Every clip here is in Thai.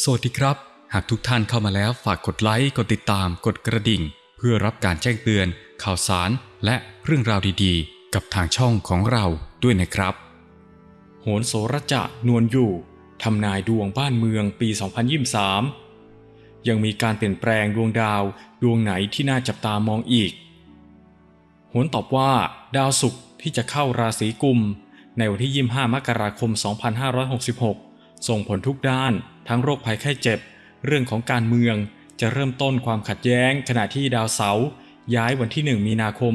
สวัสดีครับ หากทุกท่านเข้ามาแล้วฝากกดไลค์ กดติดตาม กดกระดิ่ง เพื่อรับการแจ้งเตือน ข่าวสาร และเรื่องราวดีๆ กับทางช่องของเราด้วยนะครับ โหนโสระจะนวลอยู่ทำนายดวงบ้านเมืองปี 2023 ยังมีการเปลี่ยนแปลงดวงดาวดวงไหนที่น่าจับตามองอีก โหนตอบว่า ดาวศุกร์ที่จะเข้าราศีกุม ในวันที่ 25 มกราคม 2566 ส่งผลทุกด้าน ทั้งโรคภัยไข้เจ็บ เรื่องของการเมือง จะเริ่มต้นความขัดแย้ง ขณะที่ดาวเสาร์ย้ายวันที่ 1 มีนาคม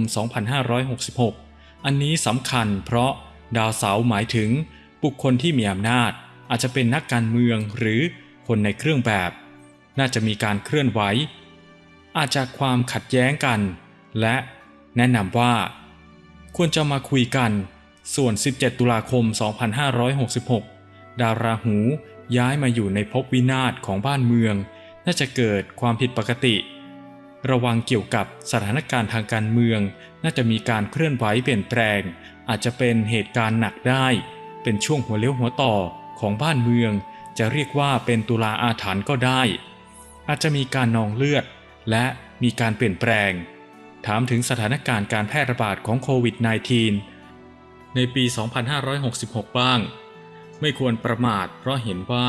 2566 อันนี้สำคัญเพราะดาวเสาร์หมายถึง บุคคลที่มีอำนาจ อาจจะเป็นนักการเมืองหรือคนในเครื่องแบบ น่าจะมีการเคลื่อนไหว อาจจะความขัดแย้งกัน และแนะนำว่า ควรจะมาคุยกัน ส่วน 17 ตุลาคม 2566 ดาวราหูย้ายมาอยู่ในภพวินาศของบ้านเมือง น่าจะเกิดความผิดปกติ ระวังเกี่ยวกับสถานการณ์ทางการเมือง น่าจะมีการเคลื่อนไหวเปลี่ยนแปลง อาจจะเป็นเหตุการณ์หนักได้ เป็นช่วงหัวเลี้ยวหัวต่อของบ้านเมือง จะเรียกว่าเป็นตุลาอาถรรพ์ก็ได้ อาจจะมีการนองเลือด และมีการเปลี่ยนแปลง ถามถึงสถานการณ์การแพร่ระบาดของโควิด -19 ในปี 2566 บ้าง ไม่ควรประมาทเพราะเห็นว่า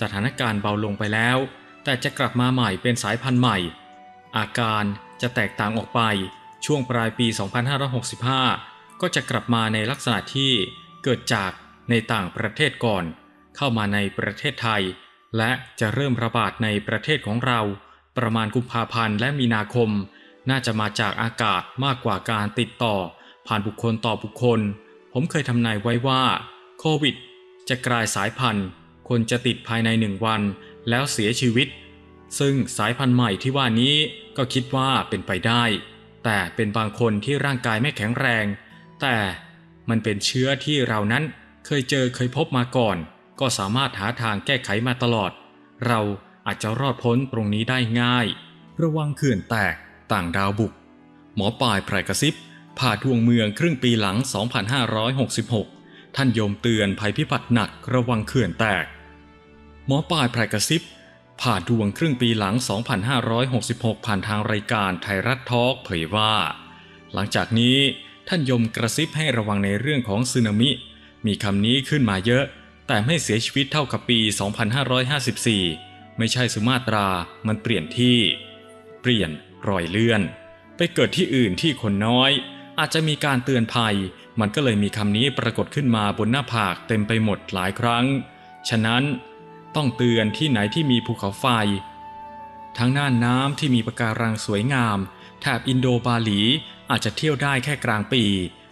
สถานการณ์เบาลงไปแล้ว แต่จะกลับมาใหม่เป็นสายพันธุ์ใหม่ อาการจะแตกต่างออกไปช่วงปลายปี 2565 ก็จะกลับมาในลักษณะที่เกิดจากในต่างประเทศก่อน เข้ามาในประเทศไทย และจะเริ่มระบาดในประเทศของเรา ประมาณกุมภาพันธ์และมีนาคม น่าจะมาจากอากาศมากกว่าการติดต่อ ผ่านบุคคลต่อบุคคล ผมเคยทำนายไว้ว่าโควิด จะกลายสายพันธุ์ คนจะติดภายในหนึ่งวัน แล้วเสียชีวิต ซึ่งสายพันธุ์ใหม่ที่ว่านี้ก็คิดว่าเป็นไปได้ แต่เป็นบางคนที่ร่างกายไม่แข็งแรง แต่มันเป็นเชื้อที่เรานั้นเคยเจอเคยพบมาก่อน ก็สามารถหาทางแก้ไขมาตลอด เราอาจจะรอดพ้นตรงนี้ได้ง่าย ระวังเขื่อนแตกต่างดาวบุก หมอปลายไพรกระซิบผ่าดวงเมืองครึ่งปีหลัง 2566 ท่านโยมเตือนภัยพิบัติหนักระวังเขื่อนแตก หมอปลายไพรกระซิบ ผ่าดวงครึ่งปีหลัง 2566 ผ่านทางรายการไทยรัฐทอล์กเผยว่า หลังจากนี้ท่านยมกระซิบให้ระวังในเรื่องของสึนามิ มีคำนี้ขึ้นมาเยอะ แต่ไม่เสียชีวิตเท่ากับปี 2554 ไม่ใช่สุมาตรา มันเปลี่ยนที่ เปลี่ยนรอยเลื่อน ไปเกิดที่อื่นที่คนน้อย อาจจะมีการเตือนภัย มันก็เลยมีคำนี้ปรากฏขึ้นมาบนหน้าผากเต็มไปหมดหลายครั้ง ฉะนั้นต้องเตือนที่ไหนที่มีภูเขาไฟ ทั้งน่านน้ำที่มีปะการังสวยงามแถบอินโดบาหลีอาจจะเที่ยวได้แค่กลางปี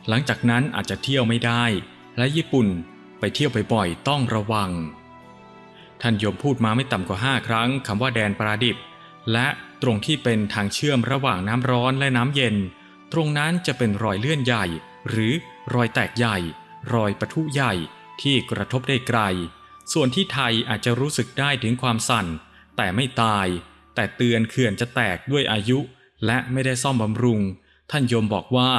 หลังจากนั้นอาจจะเที่ยวไม่ได้ และญี่ปุ่นไปเที่ยวบ่อยๆต้องระวัง ท่านยมพูดมาไม่ต่ำกว่า 5 ครั้งคำว่าแดนปราดิบ และตรงที่เป็นทางเชื่อมระหว่างน้ำร้อนและน้ำเย็น ตรงนั้นจะเป็นรอยเลื่อนใหญ่ หรือรอยแตกใหญ่ รอยปะทุใหญ่ที่กระทบได้ไกล ส่วนที่ไทยอาจจะรู้สึกได้ถึงความสั่น แต่ไม่ตาย แต่เตือนเขื่อนจะแตกด้วยอายุ และไม่ได้ซ่อมบำรุง ท่านโยมบอกว่า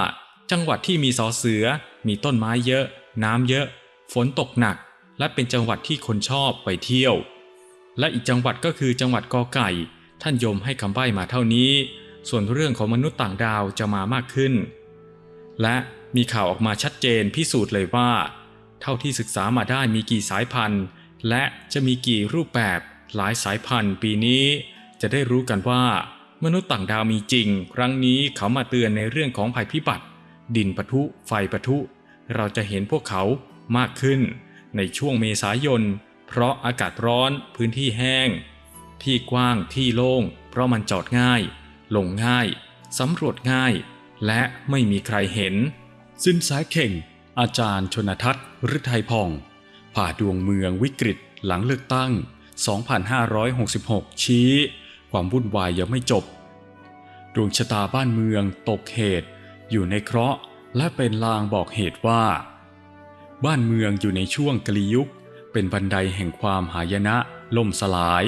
จังหวัดที่มีสอเสือ มีต้นไม้เยอะ น้ำเยอะ ฝนตกหนัก และเป็นจังหวัดที่คนชอบไปเที่ยว และอีกจังหวัดก็คือจังหวัดกอไก่ ท่านโยมให้คำใบ้มาเท่านี้ ส่วนเรื่องของมนุษย์ต่างดาวจะมามากขึ้น และมีข่าวออกมาชัดเจนพิสูจน์เลยว่า เท่าที่ศึกษามาได้มีกี่สายพันธุ์ และจะมีกี่รูปแบบหลายสายพันธุ์ ปีนี้ จะได้รู้กันว่า มนุษย์ต่างดาวมีจริง ครั้งนี้เขามาเตือนในเรื่องของภัยพิบัติ ดินปะทุ ไฟปะทุ เราจะเห็นพวกเขามากขึ้น ในช่วงเมษายน เพราะอากาศร้อนพื้นที่แห้ง ที่กว้างที่โล่ง เพราะมันจอดง่าย ลงง่ายสำรวจง่าย และไม่มีใครเห็น สินแสเข่ง อาจารย์ชนทัศน์ฤทัยพอง ผ่าดวงเมืองวิกฤตหลังเลือกตั้ง 2566 ชี้ ความวุ่นวายยังไม่จบ ดวงชะตาบ้านเมืองตกเหตุ อยู่ในเคราะห์และเป็นลางบอกเหตุว่า บ้านเมืองอยู่ในช่วงกลียุค เป็นบันไดแห่งความหายนะล่มสลาย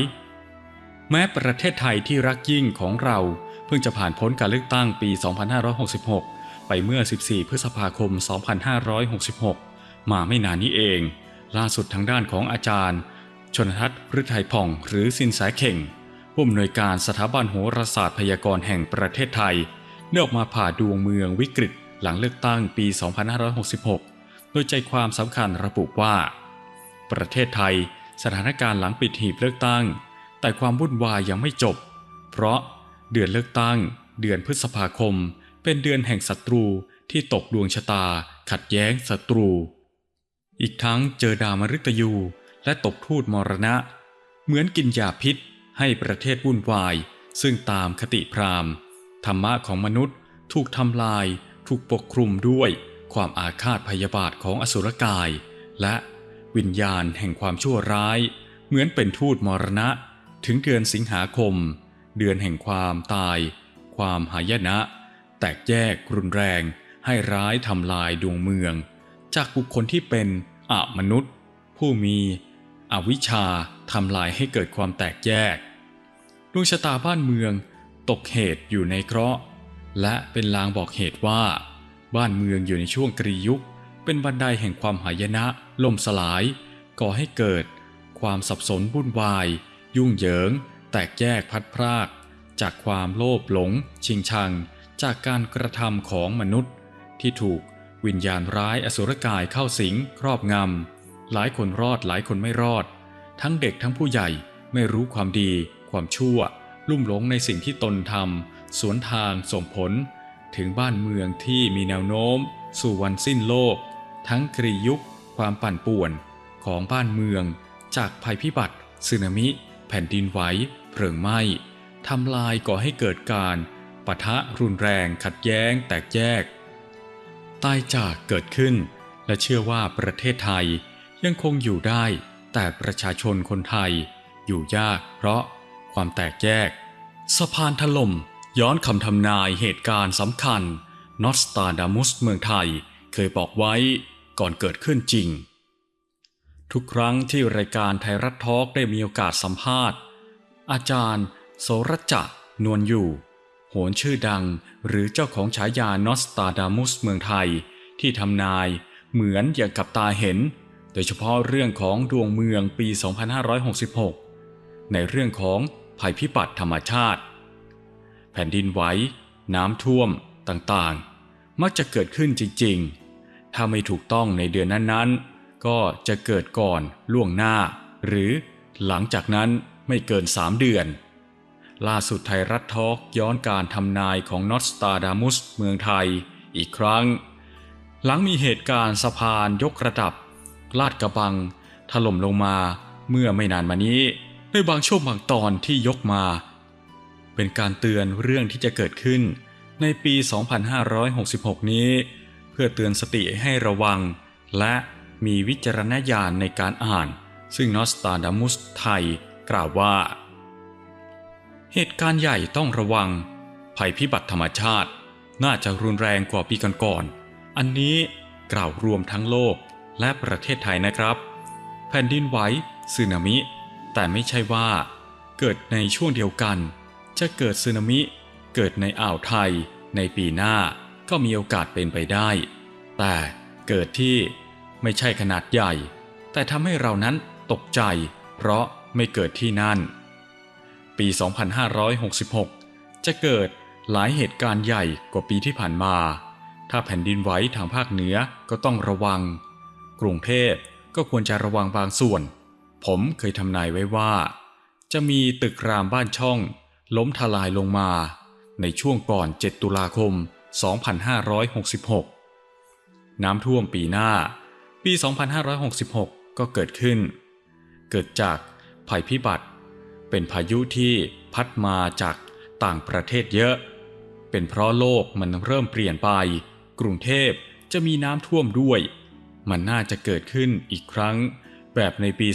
แม้ประเทศไทยที่รักยิ่งของเรา เพิ่งจะผ่านพ้นการเลือกตั้งปี 2566 ไปเมื่อ 14 พฤษภาคม 2566 มาไม่นานนี้เอง ล่าสุดทางด้านของอาจารย์ ชนทัศน์พฤทัยผ่อง หรือสินแสเข่ง ผู้อำนวยการสถาบันโหราศาสตร์พยากรณ์แห่งประเทศไทยได้ออกมาผ่าดวงเมืองวิกฤตหลังเลือกตั้งปี 2566 โดยใจความสำคัญระบุว่า ประเทศไทยสถานการณ์หลังปิดหีบเลือกตั้ง แต่ความวุ่นวายยังไม่จบ เพราะเดือนเลือกตั้ง เดือนพฤษภาคม เป็นเดือนแห่งศัตรูที่ตกดวงชะตา ขัดแย้งศัตรู อีกทั้งเจอดาวมฤตยู และตกทูตมรณะ เหมือนกินยาพิษให้ประเทศวุ่นวาย ซึ่งตามคติพราหมณ์ ธรรมะของมนุษย์ถูกทำลาย ถูกปกคลุมด้วยความอาฆาตพยาบาทของอสุรกาย และวิญญาณแห่งความชั่วร้าย เหมือนเป็นทูตมรณะ ถึงเดือนสิงหาคม เดือนแห่งความตาย ความหายนะ แตกแยกรุนแรงให้ร้ายทำลายดวงเมือง จากบุคคลที่เป็นอมนุษย์ ผู้มีอวิชชาทำลายให้เกิดความแตกแยกดวงชะตาบ้านเมืองตกเหตุอยู่ในเคราะห์ และเป็นลางบอกเหตุว่า บ้านเมืองอยู่ในช่วงกรียุค เป็นบันไดแห่งความหายนะล่มสลายก่อให้เกิด ความสับสนวุ่นวาย ยุ่งเหยิง แตกแยกพัดพราก จากความโลภหลง ชิงชัง จากการกระทำของมนุษย์ ที่ถูกวิญญาณร้ายอสุรกายเข้าสิงครอบงำหลายคนรอดหลายคนไม่รอด ทั้งเด็กทั้งผู้ใหญ่ไม่รู้ความดี ความชั่ว ลุ่มหลงในสิ่งที่ตนทำสวนทางส่งผล ถึงบ้านเมืองที่มีแนวโน้ม สู่วันสิ้นโลก ทั้งกรียุค ความปั่นป่วนของบ้านเมือง จากภัยพิบัติสึนามิ แผ่นดินไหวเพลิงไหม้ทำลายก่อให้เกิดการ ปะทะรุนแรงขัดแย้งแตกแยก ตายจากเกิดขึ้น และเชื่อว่าประเทศไทยยังคงอยู่ได้ แต่ประชาชนคนไทย อยู่ยากเพราะความแตกแยก สะพานถล่มย้อนคำทำนายเหตุการณ์สำคัญนอสตาดามุสเมืองไทยเคยบอกไว้ก่อนเกิดขึ้นจริง ทุกครั้งที่รายการไทยรัฐทอล์กได้มีโอกาสสัมภาษณ์ อาจารย์ โสรจะนวลอยู่ โหนชื่อดังหรือเจ้าของฉายานอสตาดามุสเมืองไทย ที่ทำนายเหมือนอย่างกับตาเห็น โดยเฉพาะเรื่องของดวงเมืองปี 2566 ในเรื่องของภัยพิบัติธรรมชาติ แผ่นดินไหว น้ำท่วมต่างๆ มักจะเกิดขึ้นจริงๆ ถ้าไม่ถูกต้องในเดือนนั้นๆ ก็จะเกิดก่อนล่วงหน้า หรือหลังจากนั้นไม่เกิน 3 เดือน ล่าสุดไทยรัฐทอล์กย้อนการทำนายของนอตสตาดามุสเมืองไทยอีกครั้ง หลังมีเหตุการณ์สะพานยกระดับ ลาดกระบัง ถล่มลงมาเมื่อไม่นานมานี้ ในบางช่วงบางตอนที่ยกมา เป็นการเตือนเรื่องที่จะเกิดขึ้น ในปี 2566 นี้ เพื่อเตือนสติให้ระวัง และมีวิจารณญาณในการอ่าน ซึ่งนอสตาดามุสไทยกล่าวว่า เหตุการณ์ใหญ่ต้องระวัง ภัยพิบัติธรรมชาติ น่าจะรุนแรงกว่าปีก่อนๆอันนี้กล่าวรวมทั้งโลกและประเทศไทยนะครับ แผ่นดินไหวสึนามิ แต่ไม่ใช่ว่า เกิดในช่วงเดียวกัน จะเกิดสึนามิ เกิดในอ่าวไทย ในปีหน้าก็มีโอกาสเป็นไปได้ แต่เกิดที่ไม่ใช่ขนาดใหญ่ แต่ทำให้เรานั้นตกใจ เพราะไม่เกิดที่นั่น ปี 2566 จะเกิดหลายเหตุการณ์ใหญ่กว่าปีที่ผ่านมา ถ้าแผ่นดินไหวทางภาคเหนือก็ต้องระวัง กรุงเทพก็ควรจะระวังบางส่วน ผมเคยทำนายไว้ว่า จะมีตึกรามบ้านช่อง ล้มทลายลงมา ในช่วงก่อน 7 ตุลาคม 2566 น้ำท่วมปีหน้า ปี 2566 ก็เกิดขึ้น เกิดจากภัยพิบัติ เป็นพายุที่พัดมาจากต่างประเทศเยอะ เป็นเพราะโลกมันเริ่มเปลี่ยนไป กรุงเทพจะมีน้ำท่วมด้วย มันน่าจะเกิดขึ้นอีกครั้ง แบบในปี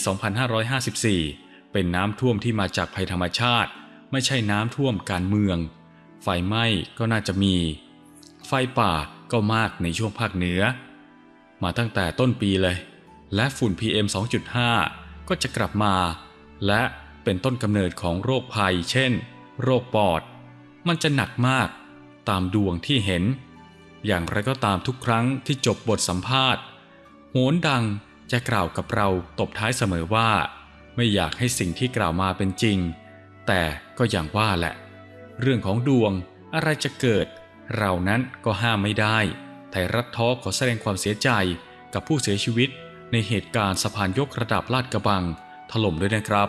2554 เป็นน้ำท่วมที่มาจากภัยธรรมชาติ ไม่ใช่น้ำท่วมการเมือง ไฟไหม้ก็น่าจะมี ไฟป่าก็มากในช่วงภาคเหนือ มาตั้งแต่ต้นปีเลย และฝุ่น PM 2.5 ก็จะกลับมา และ เป็นต้นกำเนิดของโรคภัย เช่น โรคปอด มันจะหนักมากตามดวงที่เห็น อย่างไรก็ตามทุกครั้งที่จบบทสัมภาษณ์โหนดังจะกล่าวกับเราตบท้ายเสมอว่า ไม่อยากให้สิ่งที่กล่าวมาเป็นจริง แต่ก็อย่างว่าแหละ เรื่องของดวงอะไรจะเกิด เรานั้นก็ห้ามไม่ได้ ไทยรัฐทอขอแสดงความเสียใจกับผู้เสียชีวิตในเหตุการณ์สะพานยกระดับลาดกระบัง ถล่มด้วยนะครับ